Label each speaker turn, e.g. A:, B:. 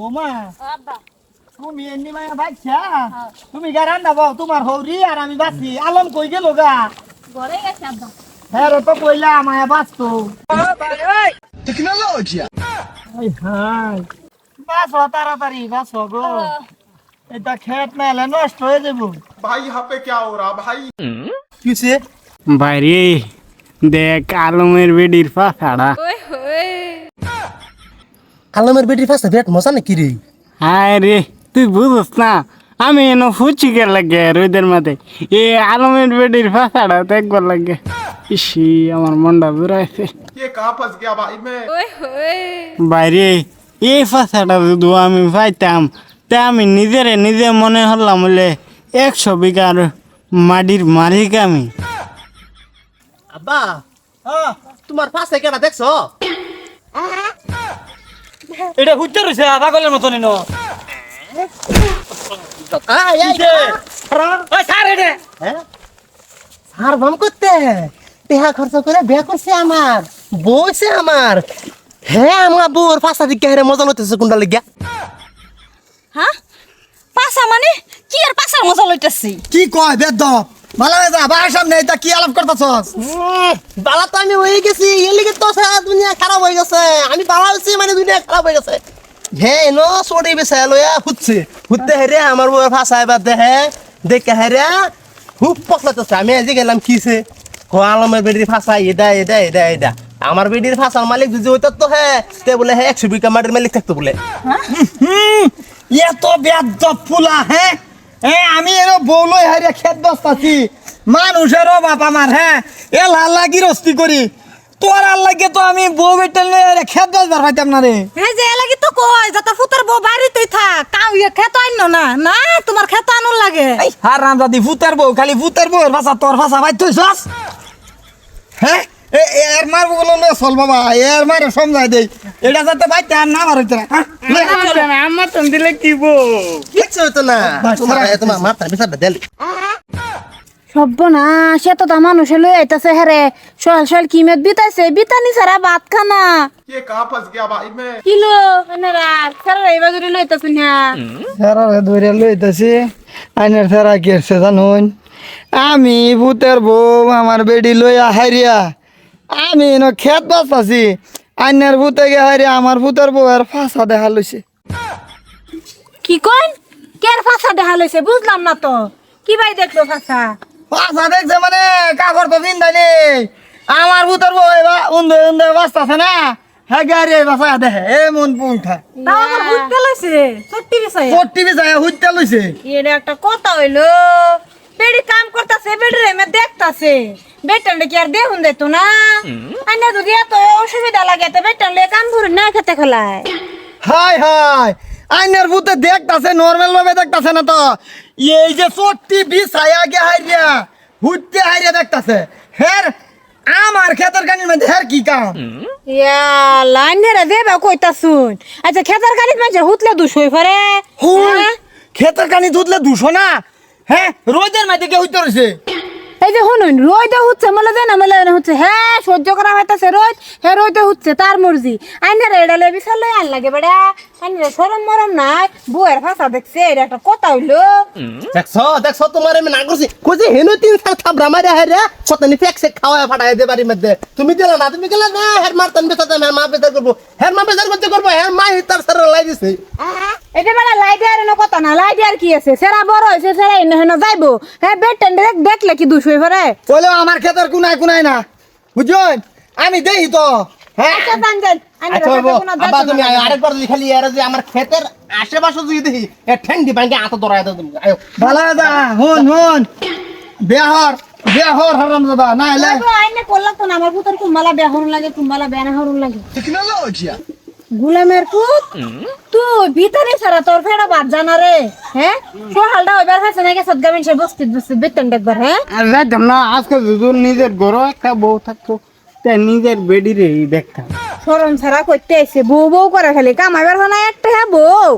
A: বোমা তুমি এমনি মায়া বাচ্চা তুমি গা রান্না পাও তোমার হৌরি আর আমি বাঁচি আলম কই গেল গা
B: ঘরে গেছে আব্বা
A: হ্যাঁ রে তো কইলা মায়া বাঁচতো
C: টেকনোলজি
A: হাই বাঁচো তাড়াতাড়ি বাঁচো গো এটা খেত মেলে নষ্ট হয়ে যাবো
C: ভাই হাপে কে হো রা ভাই
A: কিসে
D: বাইরে দেখ আলমের বেডির
B: পা ছাড়া
E: আলমের বেটির ফাঁসে বেট মশা না রে?
D: হ্যাঁ রে তুই বুঝস না আমি এনে ফুচি কে লাগে রোদের মাঝে এ আলমের বেটির ফাঁসাটা তো একবার লাগে। ইসি আমার মনটা
B: বুড়াইছে
D: বাইরে এই ফাঁসাটা যদি আমি পাইতাম তা আমি নিজের নিজে মনে হলাম বলে একশো বিঘার মাটির মালিক আমি।
E: আব্বা হ্যাঁ, তোমার ফাঁসে কেনা দেখছ?
A: এটা হুচ্চা রয়েছে পাগলের মতন ন।
E: হ্যাঁ? সার বাম করতে। টেহা খরচ করে বিয়া করছে আমার বইছে আমার। হ্যাঁ আমার বউর পাশা দিকে হেরে মজা লইতেছে কোনটা লাগিয়া
B: হ্যাঁ? মানে? কি আর মজা লইতাছি?
A: কি কয় বেদ ভালো হয়ে যা বাড়ির সামনে এটা কি আলাপ করতেছস
E: বালা তো আমি হয়ে গেছি এর লিগে তো সারা দুনিয়া খারাপ হয়ে গেছে। আমি বালা হয়েছি মানে দুনিয়া খারাপ হয়ে গেছে। হে ন চড়ি বেছে লইয়া ফুটছে। ফুটতে হেরে আমার বউয়ের ফাঁসা এবার দেখে দেখে হেরে খুব পছলাতেছে আমি আজ গেলাম কিসে ও আলমের বেডির ফাঁসা এটা এটা এটা এটা আমার বেডির ফাঁসার মালিক যদি হইতো তো হ্যাঁ তে বলে হ্যাঁ একশো বিঘা মাটির মালিক থাকতো বলে।
A: হুম এত বেদ ফুলা হ্যাঁ হ্যাঁ আমি এর বউলই হারিয়ে খেত বসতাছি মানুষের বাপ আমার হ্যাঁ এ লাল লাগি রস্তি করি। তোর লাগে তো আমি বউ বেটেল নিয়ে খেত বসবার পাইতাম না রে।
F: হ্যাঁ যে লাগি তো কই যত ফুতার বউ বাড়িতেই থাক কাউ ইয়ে খেত আইন না? না তোমার খেত আনুন লাগে।
A: আর রামদাদি ভূতের বউ খালি ভূতের বউ ভাষা তোর ভাষা ভাই তুই সস হ্যাঁ এ এর মার লয়ে চল বাবা এর মারে সমঝাই দেই। এটা যাতে বাইতে আর না মারিতে হ্যাঁ
D: দিলে কি
E: বো? না। তোমার
F: মাথা তা লই আইতাছে বিতাইছে? বিতানি সারা ভাত খানা।
A: আইনার আমি ভূতের বউ আমার বেডি লইয়া হারিয়া আমি ন খেত বাঁচাছি। আইনার ভূতে গে হারিয়া আমার ভূতের আর ফাঁসা দেখা লইছে।
F: কি কইন কের ফাঁসা দেখা লইছে? বুঝলাম না তো। কি ভাই দেখল ফাঁসা?
A: ফাঁসা দেখছে মানে কাকর তো নেই। আমার ভূতের বউ উন্দে উন্দে বাঁচতাছে না। হ্যাঁ গাড়ি বাঁচা দেখে। এ মন পুংঠা
F: তাও আমার বুঝতে লইছে? সত্যি বিষয়?
A: পট্টি বিছায় হুইতে লইছে।
F: এটা একটা কথা হইল। বেড়ি কাম করতেছে বেড়ি এমে দেখতাছে। বেটানলে কি আর দেখুন দেখতো না। আইনা যদি এত অসুবিধা লাগে তো বেটানলে কাম করে না খেতে খেলায়।
A: হাই হাই আইনের ভূতে দেখতাছে নর্মাল ভাবে দেখতাছে না তো। এই যে চট্টি বিছায় আগে হাইরিয়া হুইতে হাইরিয়া দেখতাছে। হের আমার ক্ষেতের কানির মধ্যে হের কি কাম?
F: ইয়া লাইন ধরে দেবে কইতা শুন আচ্ছা খেতার গাড়িত মাঝে হুতলে দুষ হই পারে হ্যাঁ?
A: ক্ষেতের কানি দুধলে দুশো না? হ্যাঁ রোদের মাঝে কে হইতে রয়েছে
F: এই যে শুনুন রইতে হচ্ছে মলে দেয় না মলে হচ্ছে হ্যাঁ সহ্য করা হইতাছে রইত হ্যাঁ রইতে হচ্ছে তার মর্জি। আইনারে এডালে বিশাল লই আন লাগে বেড়া। সরম মরম নাই বউয়ের ভাষা দেখছে এটা একটা কথা হইল।
E: দেখছ দেখছ তোমার আমি না করছি কইছে হেনো তিন সাল থাবরা মারে হেরে কতনি ফেকসে খাওয়া ফাটাই দে বাড়ির মধ্যে। তুমি দিলা না তুমি গেলা না হের মারতান বেতাতে হের মা বেতার করব হের মা করতে করব হের মা তার সারা লাই দিছে।
F: এটা লাই কথা না লাই কি আছে? সেরা বড় হয়েছে সেরা এনে হেন যাইবো। হ্যাঁ বেড টেন্ডে দেখলে কি দুষ হয়ে
A: আমার ক্ষেতের কুনায় কুনায় না। বুঝছেন? আমি দেই তো। হ্যাঁ?
F: আচ্ছা যান যান আইনারে কথা
E: বাবু
F: কোনো
E: আব্বা তুমি আরেকবার যদি খালি এর যে আমার ক্ষেতের আশেপাশে যদি দেখি এ ঠ্যাংটি ব্যাংকে আতো দরাই দাও তুমি। আয়ো।
A: ভালো দা হুন হুন। বেহর বেহর হরম দাদা না এলে
F: আইনে করলাম তো না আমার পুতর কুম্বালা বেয়া লাগে কুম্বালা বেয়া লাগে।
C: Tecnologia!
F: গুলামের পুত তুই ভিতরে সারা তোর ফেরা বাদ জানা রে হ্যাঁ? সকালটা ওইবার হয়েছে নাকি সদগামিন সে বস্তি বস্তি বেতন দেখবার হ্যাঁ?
D: আর না আজকে যদি নিজের ঘর একটা বউ থাকতো তাই নিজের বেডিরে দেখতাম।
F: সরম ছাড়া করতে আইছে। বউ বউ করে খালি। কামাইবার হয় না একটা হ্যাঁ বউ।